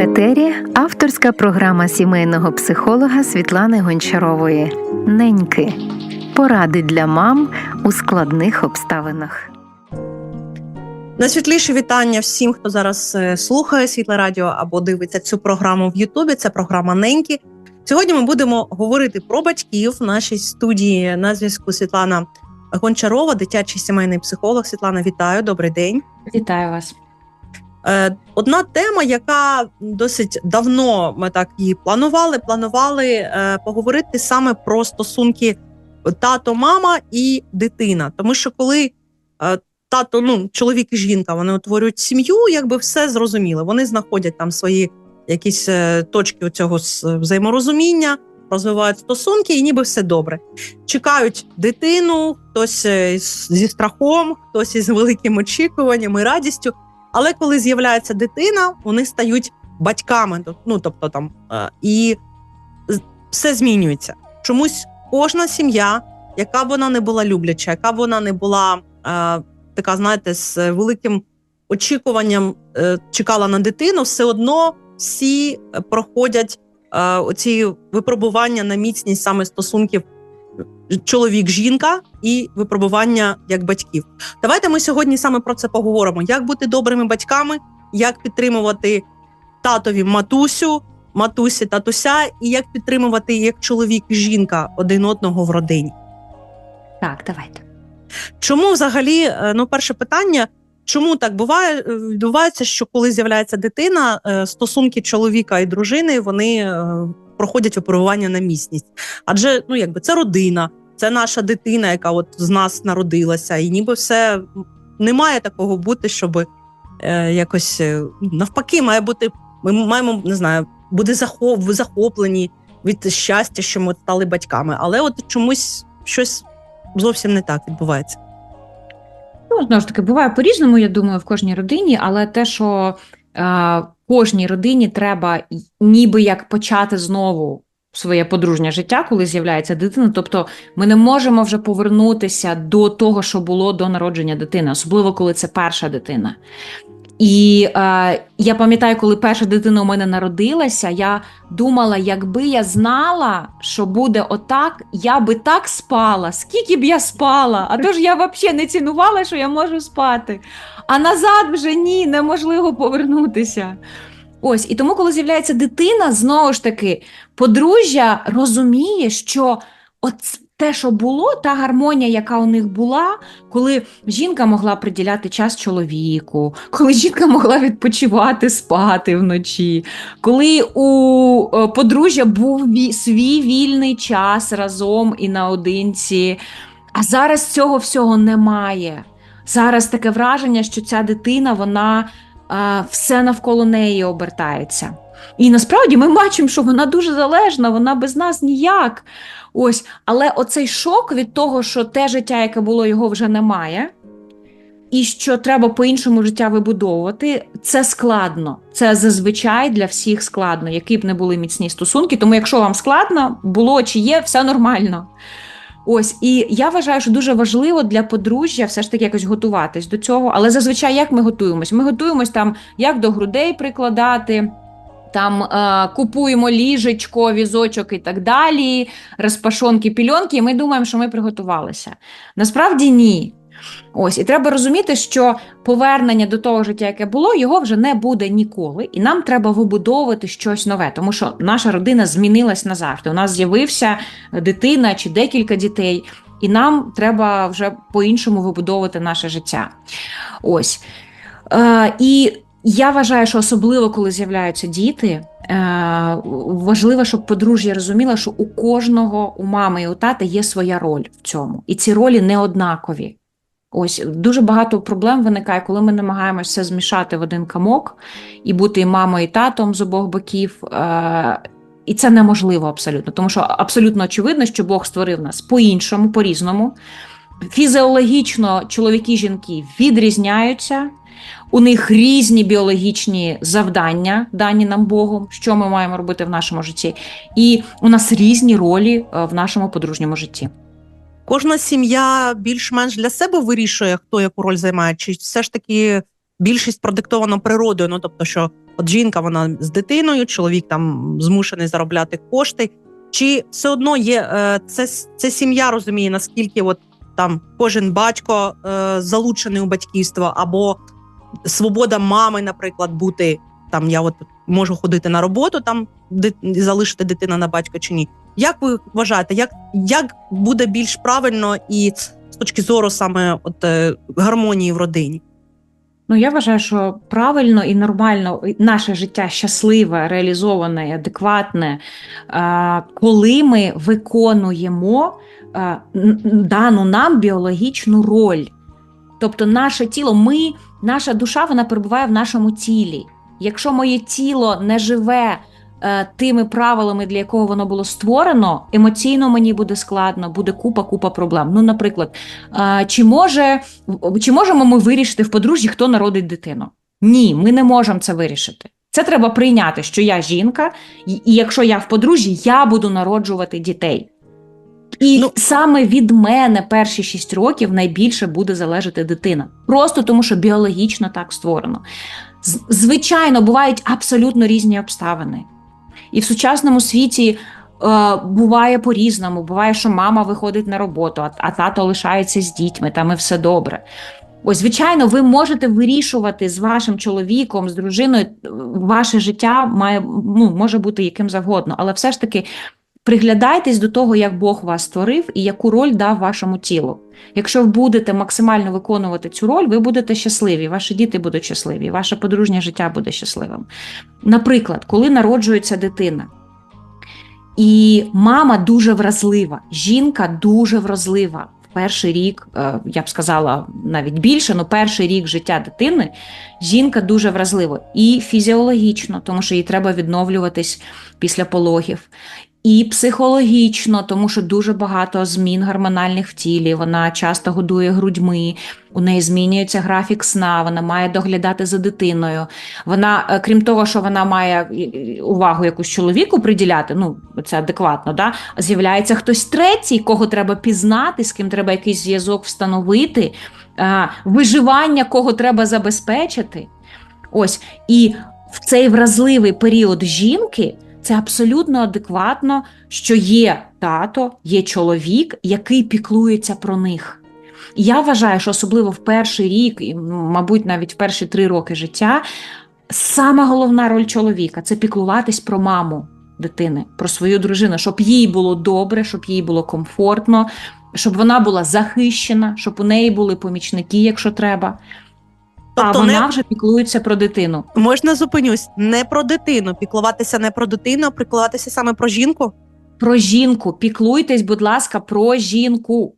етері авторська програма сімейного психолога Світлани Гончарової Неньки. Поради для мам у складних обставинах. Найсвітліше вітання всім, хто зараз е, слухає світле радіо або дивиться цю програму в Ютубі. Це програма Неньки. Сьогодні ми будемо говорити про батьків в нашій студії на зв'язку Світлана Гончарова, дитячий сімейний психолог. Світлана, вітаю, добрий день. Вітаю вас. Е, Одна тема, яка досить давно ми так її планували. Планували е, поговорити саме про стосунки тато, мама і дитина. Тому що коли е, тато, ну чоловік і жінка, вони утворюють сім'ю, якби все зрозуміло. Вони знаходять там свої якісь точки цього взаєморозуміння, розвивають стосунки, і ніби все добре. Чекають дитину, хтось зі страхом, хтось із великим очікуванням і радістю. Але коли з'являється дитина, вони стають батьками. Ну тобто там е, і все змінюється. Чомусь кожна сім'я, яка б вона не була любляча, яка б вона не була е, така, знаєте, з великим очікуванням е, чекала на дитину, все одно всі проходять оці випробування на міцність саме стосунків чоловік-жінка і випробування як батьків. Давайте ми сьогодні саме про це поговоримо: як бути добрими батьками, як підтримувати татові матусю, матусі татуся, і як підтримувати як чоловік і жінка один одного в родині. Так, давайте. Чому взагалі, е, ну, перше питання. Чому так буває? Е, відбувається, що коли з'являється дитина, е, стосунки чоловіка і дружини вони проходять випробування на міцність. Адже ну якби це родина, це наша дитина, яка от з нас народилася, і ніби все не має такого бути, щоб е, якось е, навпаки, має бути. Ми маємо не знаю, буде захоп, захоплені від щастя, що ми стали батьками, але от чомусь щось зовсім не так відбувається. Ну, знову ж таки, буває по-різному, я думаю, в кожній родині, але те, що е, кожній родині треба ніби як почати знову своє подружнє життя, коли з'являється дитина. Тобто ми не можемо вже повернутися до того, що було до народження дитини, особливо коли це перша дитина. І е, я пам'ятаю, коли перша дитина у мене народилася, я думала, якби я знала, що буде отак, я би так спала, скільки б я спала. А то ж я взагалі не цінувала, що я можу спати. А назад вже ні, неможливо повернутися. Ось і тому, коли з'являється дитина, знову ж таки, подружжя розуміє, що от те, що було, та гармонія, яка у них була, коли жінка могла приділяти час чоловіку, коли жінка могла відпочивати, спати вночі, коли у е, подружжя був свій вільний час разом і наодинці. А зараз цього всього немає. Зараз таке враження, що ця дитина, вона все навколо неї обертається. І насправді ми бачимо, що вона дуже залежна, вона без нас ніяк. Ось, Але оцей шок від того, що те життя, яке було, його вже немає, і що треба по-іншому життя вибудовувати, це складно. Це зазвичай для всіх складно, які б не були міцні стосунки. Тому, якщо вам складно, було чи є, все нормально. Ось і я вважаю, що дуже важливо для подружжя все ж таки якось готуватись до цього. Але зазвичай як ми готуємось? Ми готуємось там, як до грудей прикладати. Там е, купуємо ліжечко, візочок і так далі, розпашонки, пільонки, і ми думаємо, що ми приготувалися. Насправді ні. Ось, і треба розуміти, що повернення до того життя, яке було, його вже не буде ніколи, і нам треба вибудовувати щось нове, тому що наша родина змінилась назавжди. У нас з'явився дитина чи декілька дітей, і нам треба вже по-іншому вибудовувати наше життя. Ось. Е, І я вважаю, що особливо коли з'являються діти, е, важливо, щоб подружжя розуміло, що у кожного, у мами і у тата є своя роль в цьому, і ці ролі не однакові. Ось дуже багато проблем виникає, коли ми намагаємося змішати в один камок і бути і мамою, і татом з обох боків. Е, і це неможливо абсолютно, тому що абсолютно очевидно, що Бог створив нас по-іншому, по-різному. Фізіологічно чоловіки і жінки відрізняються, у них різні біологічні завдання, дані нам Богом, що ми маємо робити в нашому житті, і у нас різні ролі е, в нашому подружньому житті. Кожна сім'я більш-менш для себе вирішує, хто яку роль займає, чи все ж таки більшість продиктовано природою. Ну тобто, що от жінка вона з дитиною, чоловік там змушений заробляти кошти. Чи все одно є е, це, це сім'я розуміє, наскільки от там кожен батько е, залучений у батьківство, або свобода мами, наприклад, бути там. Я от можу ходити на роботу, там дит, залишити дитина на батька чи ні. Як ви вважаєте, як, як буде більш правильно і з точки зору саме от е, гармонії в родині? Ну, я вважаю, що правильно і нормально наше життя щасливе, реалізоване, і адекватне, е, коли ми виконуємо е, дану нам біологічну роль. Тобто, наше тіло, ми, наша душа, вона перебуває в нашому тілі. Якщо моє тіло не живе е, тими правилами, для якого воно було створено, емоційно мені буде складно, буде купа-купа проблем. Ну, наприклад, е, чи може чи можемо ми вирішити в подружжі, хто народить дитину? Ні, ми не можемо це вирішити. Це треба прийняти, що я жінка, і, і якщо я в подружжі, я буду народжувати дітей. І ну, саме від мене перші 6 років найбільше буде залежати дитина. Просто тому, що біологічно так створено. Звичайно, бувають абсолютно різні обставини. І в сучасному світі е, буває по-різному. Буває, що мама виходить на роботу, а, а тато лишається з дітьми, там і все добре. Ось, звичайно, ви можете вирішувати з вашим чоловіком, з дружиною, ваше життя має ну, може бути яким завгодно, але все ж таки Приглядайтесь до того, як Бог вас створив і яку роль дав вашому тілу. Якщо ви будете максимально виконувати цю роль, ви будете щасливі, ваші діти будуть щасливі, ваше подружнє життя буде щасливим. Наприклад, коли народжується дитина, і мама дуже вразлива, жінка дуже вразлива. Перший рік, е, я б сказала навіть більше, але перший рік життя дитини жінка дуже вразлива і фізіологічно, тому що їй треба відновлюватись після пологів, і психологічно, тому що дуже багато змін гормональних в тілі. Вона часто годує грудьми, у неї змінюється графік сна, вона має доглядати за дитиною. Вона, е, крім того, що вона має увагу якусь чоловіку приділяти, ну це адекватно, да? з'являється хтось третій, кого треба пізнати, з ким треба якийсь зв'язок встановити, виживання, кого треба забезпечити. Ось і в цей вразливий період жінки. Це абсолютно адекватно, що є тато, є чоловік, який піклується про них. я вважаю, що особливо в перший рік, і, мабуть, навіть в перші три роки життя, сама головна роль чоловіка це піклуватись про маму дитини, про свою дружину, щоб їй було добре, щоб їй було комфортно, щоб вона була захищена, щоб у неї були помічники, якщо треба. Тобто а вона не... вже піклується про дитину. Можна зупинюсь не про дитину, піклуватися не про дитину, а піклуватися саме про жінку. Про жінку. Піклуйтесь, будь ласка, про жінку.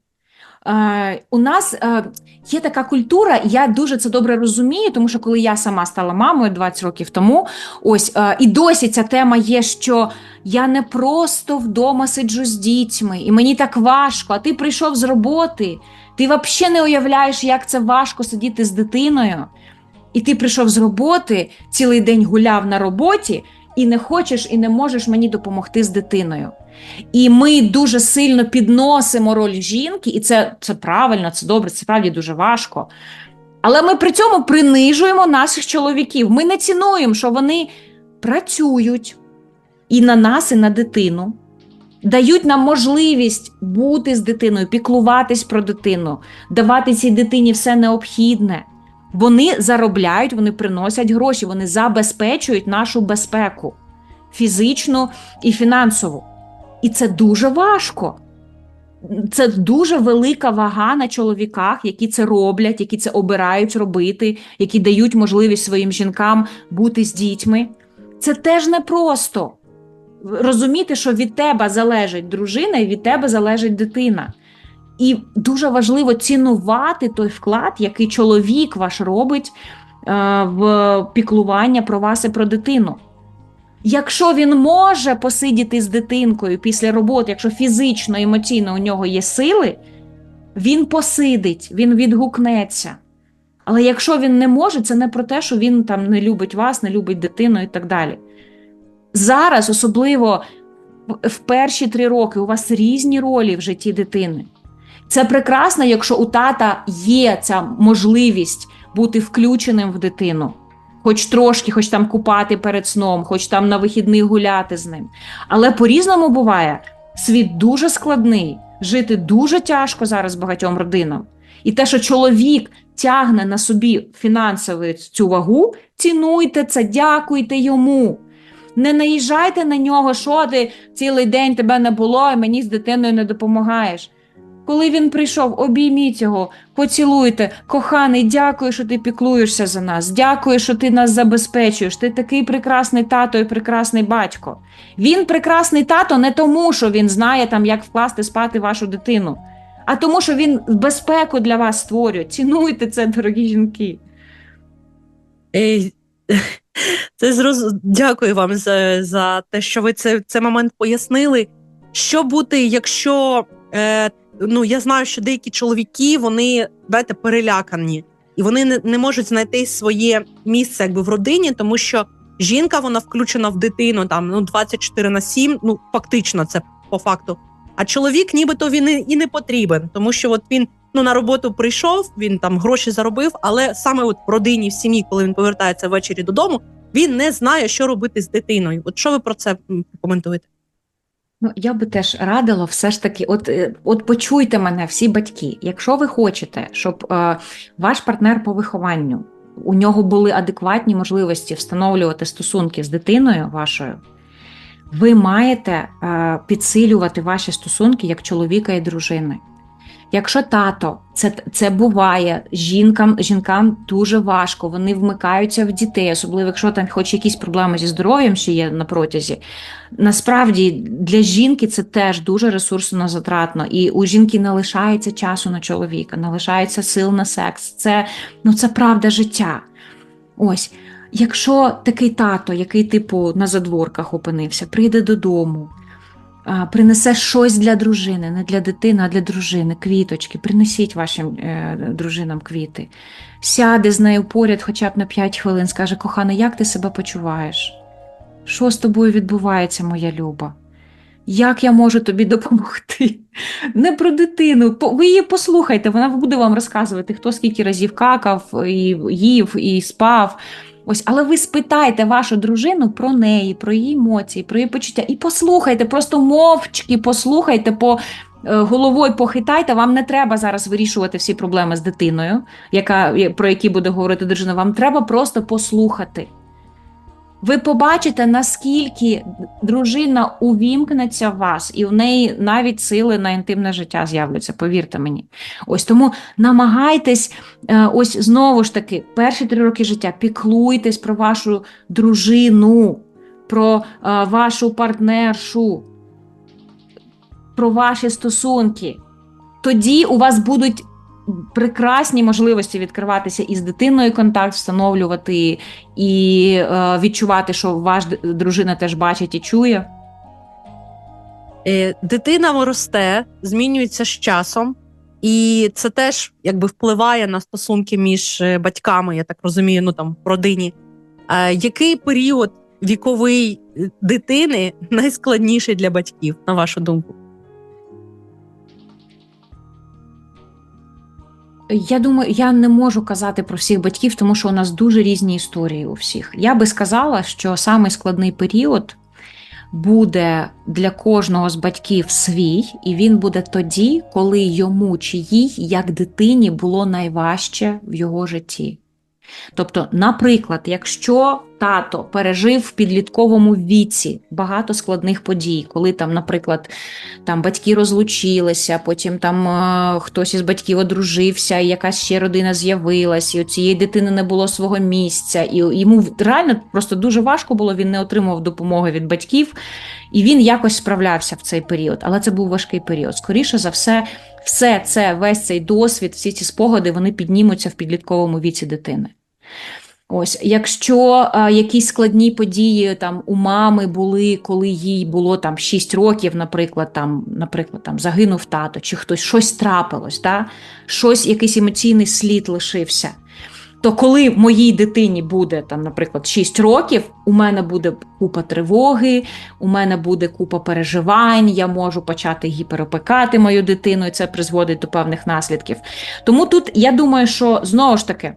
Е, У нас е, є така культура, і я дуже це добре розумію, тому що коли я сама стала мамою 20 років тому, ось е, і досі ця тема є, що я не просто вдома сиджу з дітьми, і мені так важко, а ти прийшов з роботи. Ти взагалі не уявляєш, як це важко сидіти з дитиною, і ти прийшов з роботи, цілий день гуляв на роботі, і не хочеш і не можеш мені допомогти з дитиною. І ми дуже сильно підносимо роль жінки, і це це правильно, це добре, це справді дуже важко. Але ми при цьому принижуємо наших чоловіків. Ми не цінуємо, що вони працюють і на нас, і на дитину дають нам можливість бути з дитиною, піклуватись про дитину, давати цій дитині все необхідне. Вони заробляють, вони приносять гроші, вони забезпечують нашу безпеку фізичну і фінансову. І це дуже важко. Це дуже велика вага на чоловіках, які це роблять, які це обирають робити, які дають можливість своїм жінкам бути з дітьми. Це теж непросто розуміти, що від тебе залежить дружина і від тебе залежить дитина. І дуже важливо цінувати той вклад, який чоловік ваш робить е, в піклування про вас і про дитину. Якщо він може посидіти з дитинкою після роботи, якщо фізично, емоційно у нього є сили, він посидить, він відгукнеться. Але якщо він не може, це не про те, що він там не любить вас, не любить дитину і так далі. Зараз, особливо в перші три роки, у вас різні ролі в житті дитини. Це прекрасно, якщо у тата є ця можливість бути включеним в дитину. Хоч трошки, хоч там купати перед сном, хоч там на вихідних гуляти з ним. Але по-різному буває. Світ дуже складний, жити дуже тяжко зараз багатьом родинам. І те, що чоловік тягне на собі фінансову цю вагу, цінуйте це, дякуйте йому. Не наїжджайте на нього, що ти цілий день тебе не було, і мені з дитиною не допомагаєш. Коли він прийшов, обійміть його, поцілуйте. Коханий, дякую, що ти піклуєшся за нас. Дякую, що ти нас забезпечуєш. Ти такий прекрасний тато і прекрасний батько. Він прекрасний тато не тому, що він знає, там, як вкласти спати вашу дитину, а тому, що він безпеку для вас створює. Цінуйте це, дорогі жінки. Це зроз... Дякую вам за, за те, що ви це, цей момент пояснили. Що бути, якщо е, ну я знаю, що деякі чоловіки вони знаєте, перелякані, і вони не, не можуть знайти своє місце якби в родині, тому що жінка вона включена в дитину там ну 24 на 7, ну фактично, це по факту. А чоловік, нібито він і, не потрібен, тому що от він ну на роботу прийшов, він там гроші заробив, але саме от в родині, в сім'ї, коли він повертається ввечері додому, він не знає, що робити з дитиною. От що ви про це коментуєте? Ну, я би теж радила все ж таки, от, е, от почуйте мене, всі батьки. Якщо ви хочете, щоб е, ваш партнер по вихованню у нього були адекватні можливості встановлювати стосунки з дитиною вашою, ви маєте е, підсилювати ваші стосунки як чоловіка і дружини. Якщо тато, це, це буває жінкам, жінкам дуже важко, вони вмикаються в дітей, особливо якщо там хоч якісь проблеми зі здоров'ям ще є на протязі. Насправді для жінки це теж дуже ресурсно затратно, і у жінки не лишається часу на чоловіка, не лишається сил на секс. Це, ну, це правда життя. Ось. Якщо такий тато, який типу на задворках опинився, прийде додому, принесе щось для дружини, не для дитини, а для дружини, квіточки, принесіть вашим е, дружинам квіти, сяде з нею поряд хоча б на 5 хвилин, скаже, кохана, як ти себе почуваєш? Що з тобою відбувається, моя люба? Як я можу тобі допомогти? Не про дитину. Ви її послухайте, вона буде вам розказувати, хто скільки разів какав, і їв, і спав. Ось, але ви спитайте вашу дружину про неї, про її емоції, про її почуття. І послухайте, просто мовчки послухайте, по е, головою похитайте. Вам не треба зараз вирішувати всі проблеми з дитиною, яка, про які буде говорити дружина. Вам треба просто послухати. Ви побачите, наскільки дружина увімкнеться в вас, і в неї навіть сили на інтимне життя з'являться, повірте мені. Ось тому намагайтесь, е, ось знову ж таки, перші три роки життя піклуйтесь про вашу дружину, про е, вашу партнершу, про ваші стосунки. Тоді у вас будуть прекрасні можливості відкриватися із дитиною контакт, встановлювати і е, відчувати, що ваш дружина теж бачить і чує. Е, Дитина росте, змінюється з часом, і це теж якби впливає на стосунки між е, батьками, я так розумію, ну там в родині. Е, Який період віковий е, дитини найскладніший для батьків, на вашу думку? Я думаю, я не можу казати про всіх батьків, тому що у нас дуже різні історії у всіх. Я би сказала, що самий складний період буде для кожного з батьків свій, і він буде тоді, коли йому чи їй, як дитині, було найважче в його житті. Тобто, наприклад, якщо тато пережив в підлітковому віці багато складних подій, коли там, наприклад, там батьки розлучилися, потім там е, хтось із батьків одружився, і якась ще родина з'явилась, і у цієї дитини не було свого місця, і йому реально просто дуже важко було, він не отримував допомоги від батьків, і він якось справлявся в цей період. Але це був важкий період. Скоріше за все, все це, весь цей досвід, всі ці спогади, вони піднімуться в підлітковому віці дитини. Ось, якщо е, якісь складні події там у мами були, коли їй було там 6 років, наприклад, там, наприклад, там загинув тато, чи хтось щось трапилось, да? щось, якийсь емоційний слід лишився. То коли моїй дитині буде там, наприклад, 6 років, у мене буде купа тривоги, у мене буде купа переживань, я можу почати гіперопекати мою дитину, і це призводить до певних наслідків. Тому тут я думаю, що знову ж таки.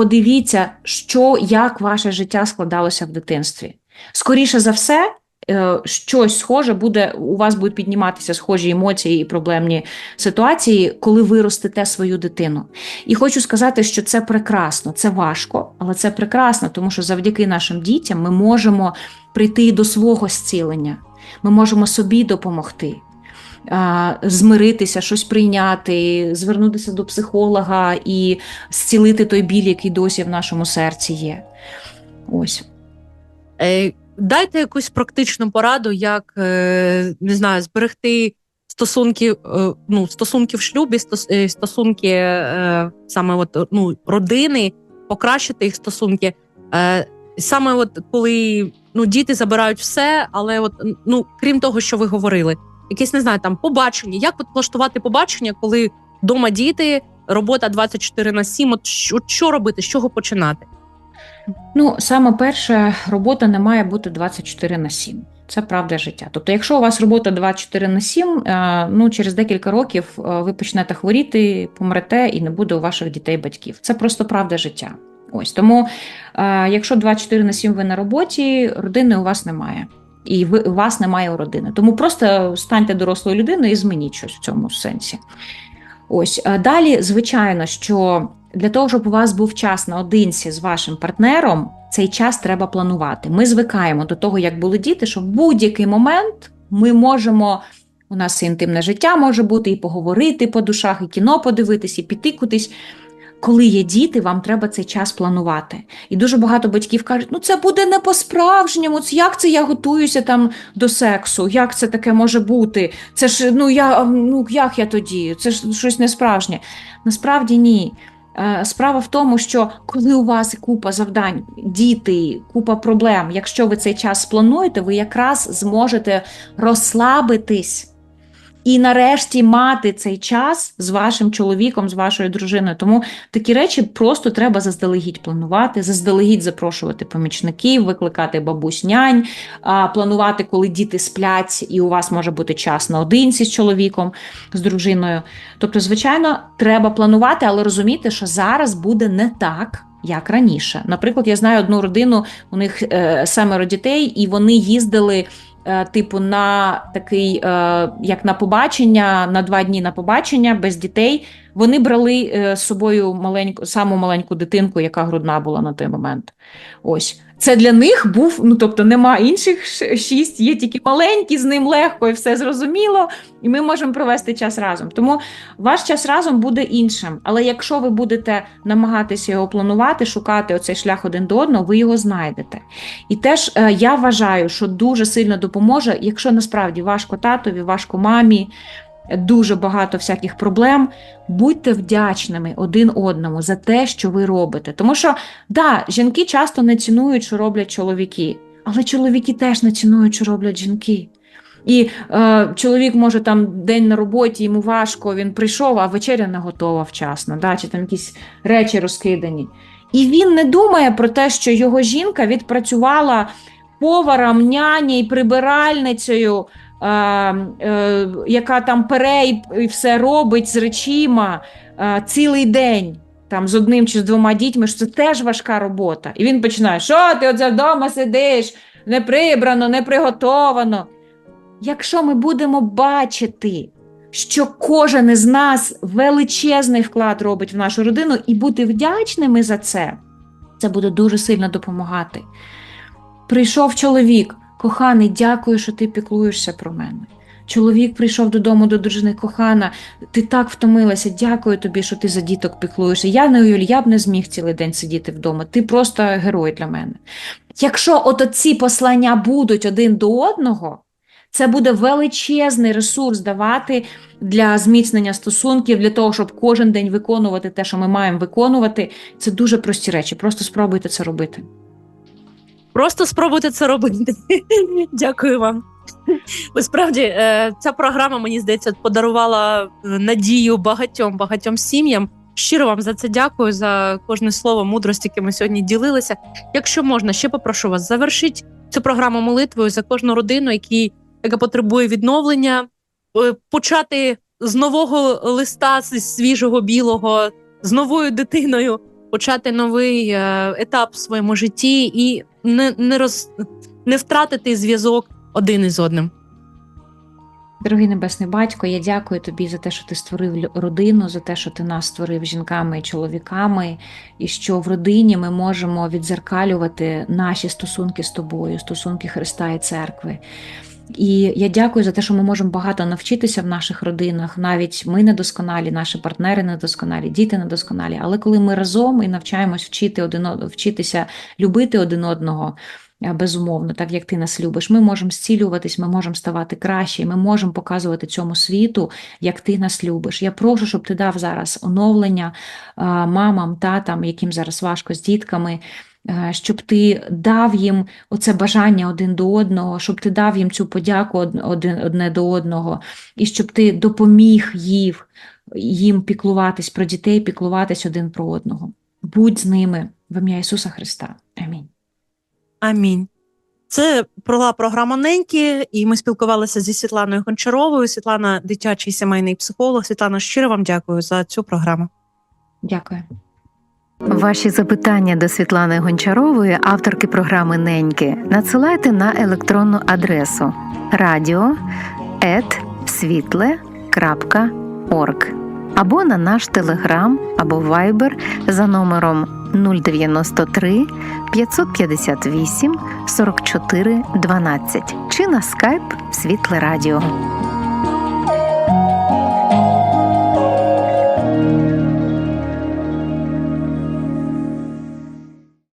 Подивіться, що як ваше життя складалося в дитинстві. Скоріше за все, е, щось схоже буде, у вас будуть підніматися схожі емоції і проблемні ситуації, коли ви ростете свою дитину. І хочу сказати, що це прекрасно, це важко, але це прекрасно, тому що завдяки нашим дітям ми можемо прийти до свого зцілення, ми можемо собі допомогти. Змиритися, щось прийняти, звернутися до психолога і зцілити той біль, який досі в нашому серці є. Ось. Е, Дайте якусь практичну пораду, як е, не знаю, зберегти стосунки, е, ну, стосунки в шлюбі, стосунки саме от, ну, родини, покращити їх стосунки. Саме от коли ну, діти забирають все, але от ну крім того, що ви говорили, якесь не знаю, там побачення. Як влаштувати побачення, коли вдома діти, робота 24 на 7, От що, що робити, з чого починати? Ну, саме перше, робота не має бути 24 на 7. Це правда життя. Тобто, якщо у вас робота 24 на 7, е, ну через декілька років е, ви почнете хворіти, помрете і не буде у ваших дітей батьків. Це просто правда життя. Ось тому, е, якщо 24 на 7 ви на роботі, родини у вас немає. І ви, у вас немає родини. Тому просто станьте дорослою людиною і змініть щось в цьому сенсі. Ось далі, звичайно, що для того, щоб у вас був час наодинці з вашим партнером, цей час треба планувати. Ми звикаємо до того, як були діти, що в будь-який момент ми можемо. У нас і інтимне життя може бути, і поговорити по душах, і кіно подивитись, і піти кудись. Коли є діти, вам треба цей час планувати. І дуже багато батьків кажуть: ну це буде не по-справжньому. Як це я готуюся там до сексу? Як це таке може бути? Це ж ну я ну як я тоді? Це ж щось не справжнє. Насправді ні. Е, Справа в тому, що коли у вас купа завдань, діти, купа проблем, якщо ви цей час сплануєте, ви якраз зможете розслабитись і нарешті мати цей час з вашим чоловіком, з вашою дружиною. Тому такі речі просто треба заздалегідь планувати, заздалегідь запрошувати помічників, викликати бабусь нянь, планувати, коли діти сплять, і у вас може бути час наодинці з чоловіком, з дружиною. Тобто, звичайно, треба планувати, але розуміти, що зараз буде не так. Як раніше, наприклад, я знаю одну родину, у них е, семеро дітей, і вони їздили типу, на такий, е, як на побачення, на два дні на побачення без дітей. Вони брали е, з собою маленьку, саму маленьку дитинку, яка грудна була на той момент. Ось. Це для них був, ну тобто нема інших шість, є тільки маленькі, з ним легко і все зрозуміло, і ми можемо провести час разом. Тому ваш час разом буде іншим. Але якщо ви будете намагатися його планувати, шукати оцей шлях один до одного, ви його знайдете. І теж е, я вважаю, що дуже сильно допоможе, якщо насправді важко татові, важко мамі, дуже багато всяких проблем. Будьте вдячними один одному за те, що ви робите. Тому що, да, жінки часто не цінують, що роблять чоловіки, але чоловіки теж не цінують, що роблять жінки. І е, чоловік може там день на роботі, йому важко, він прийшов, а вечеря не готова вчасно, да, чи там якісь речі розкидані. І він не думає про те, що його жінка відпрацювала поваром, няні, прибиральницею, яка там пере і все робить з речима е, цілий день. Там з одним чи з двома дітьми, що це теж важка робота. І він починає: що ти оце вдома сидиш, не прибрано, не приготовано. Якщо ми будемо бачити, що кожен із нас величезний вклад робить в нашу родину, і бути вдячними за це, це буде дуже сильно допомагати. Прийшов чоловік, коханий, дякую, що ти піклуєшся про мене. Чоловік прийшов додому до дружини, кохана, ти так втомилася, дякую тобі, що ти за діток піклуєшся. Я не Юль, я б не зміг цілий день сидіти вдома. Ти просто герой для мене. Якщо от ці послання будуть один до одного, це буде величезний ресурс давати для зміцнення стосунків, для того, щоб кожен день виконувати те, що ми маємо виконувати. Це дуже прості речі. Просто спробуйте це робити. Просто спробуйте це робити. Дякую вам. Бо справді е, ця програма, мені здається, подарувала е, надію багатьом багатьом сім'ям. Щиро вам за це дякую, за кожне слово мудрості, яке ми сьогодні ділилися. Якщо можна, ще попрошу вас, завершіть цю програму молитвою за кожну родину, які, яка потребує відновлення, е, почати з нового листа, з свіжого білого, з новою дитиною. Почати новий е, етап в своєму житті і не, не, роз, не втратити зв'язок один із одним. Дорогий небесний батько, я дякую тобі за те, що ти створив родину, за те, що ти нас створив жінками і чоловіками, і що в родині ми можемо відзеркалювати наші стосунки з тобою, стосунки Христа і церкви. І я дякую за те, що ми можемо багато навчитися в наших родинах. Навіть ми недосконалі, наші партнери недосконалі, діти недосконалі. Але коли ми разом і навчаємось вчити один вчитися любити один одного, е, безумовно, так як ти нас любиш, ми можемо зцілюватись, ми можемо ставати краще, ми можемо показувати цьому світу, як ти нас любиш. Я прошу, щоб ти дав зараз оновлення е, мамам, татам, яким зараз важко з дітками. Е, Щоб ти дав їм оце бажання один до одного, щоб ти дав їм цю подяку один одне до одного, і щоб ти допоміг їх, їм піклуватись про дітей, піклуватись один про одного. Будь з ними в ім'я Ісуса Христа. Амінь. Амінь. Це була програма Неньки, і ми спілкувалися зі Світланою Гончаровою. Світлана дитячий сімейний психолог. Світлана, щиро вам дякую за цю програму. Дякую. Ваші запитання до Світлани Гончарової, авторки програми Неньки, надсилайте на електронну адресу radio.світле.орг або на наш телеграм або вайбер за номером 093 558 44 12 чи на скайп Світле Радіо.